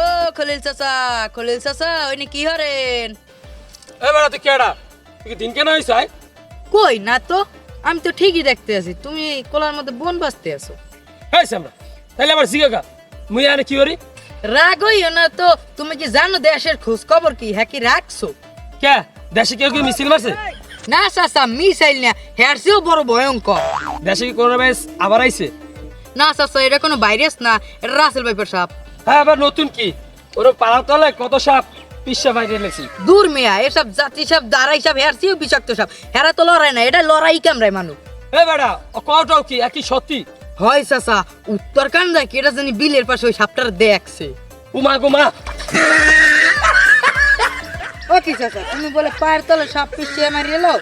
ও খলিল চাচা খলিল চাচা ওইনে কি হরেন? এ বেড়া তুই কেডা? তুই দিন কেন আয় কই না তো আমি তো ঠিকই দেখতে আছি তুমি কোলার মধ্যে বোন বাঁচতে আছো। হয়েছে আমরা তাহলে শিখে মুই আনে কি করি? রাগ হইও না তো তুমি কি জানো দেশের খোঁজ খবর কি হ্যাঁ কি রাখছো? কে? দেশে কেউ কি মিছিল মারছে? না চাচা মিসাইল না হ্যার চেয়েও বড় ভয়ঙ্কর। দেশে কি করোনা ভাইরাস আবার আইছে? না চাচা এটা কোনো ভাইরাস না এটা রাসেল ভাইপার সাপ। হ্যাঁ আবার নতুন কি? ওর পাড়ার তলে কত সাপ পিসা বাইরে লেছি দূর মেয়া এসব জাতি সাপ দাঁড়াই সাপ হ্যার চেয়েও বিষাক্ত সাপ। হেরা তো লড়াই না এটা লড়াই কামড়ায় মানুষ। এ বেড়া ও কটাও কি? একই সত্যি? হয় চাচা উত্তর কান্দায় কেটা জানি বিলের পাশে ওই সাপটার দেখছে। উমা গুমা ও কি চাচা তুমি বলে পায়ের তলে সাপ পিছিয়ে মারি এলো?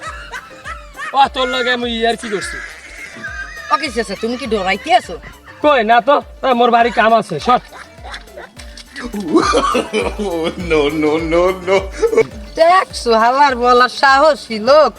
ও তোর লগে মুই ইয়ার কি করছি? ও কি চাচা তুমি কি ডরাইতে আছো? কই না তো মোর বাড়ি কাম আছে সর। No, no, no, no. দেখছ হালার বলার সাহসী লোক।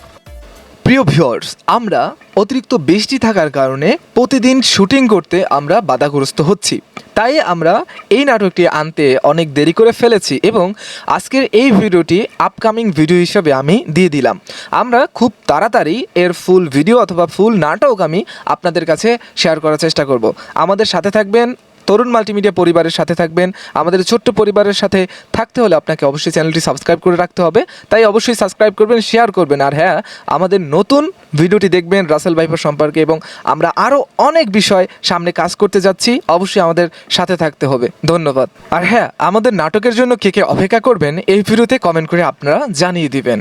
প্রিয় ভিউয়ার্স আমরা অতিরিক্ত বৃষ্টি থাকার কারণে প্রতিদিন শুটিং করতে আমরা বাধাগ্রস্ত হচ্ছি। তাই আমরা এই নাটকটি আনতে অনেক দেরি করে ফেলেছি এবং আজকের এই ভিডিওটি আপকামিং ভিডিও হিসেবে আমি দিয়ে দিলাম। আমরা খুব তাড়াতাড়ি এর ফুল ভিডিও অথবা ফুল নাটক আমি আপনাদের কাছে শেয়ার করার চেষ্টা করব। আমাদের সাথে থাকবেন তরুণ মাল্টিমিডিয়া পরিবারের সাথে থাকবেন। আমাদের ছোট্ট পরিবারের সাথে থাকতে হলে আপনাকে অবশ্যই চ্যানেলটি সাবস্ক্রাইব করে রাখতে হবে। তাই অবশ্যই সাবস্ক্রাইব করবেন শেয়ার করবেন। আর হ্যাঁ আমাদের নতুন ভিডিওটি দেখবেন রাসেল ভাইপার সম্পর্কে এবং আমরা আরও অনেক বিষয় সামনে কাজ করতে যাচ্ছি। অবশ্যই আমাদের সাথে থাকতে হবে। ধন্যবাদ। আর হ্যাঁ আমাদের নাটকের জন্য কে কে অপেক্ষা করবেন এই ভিডিওতে কমেন্ট করে আপনারা জানিয়ে দিবেন।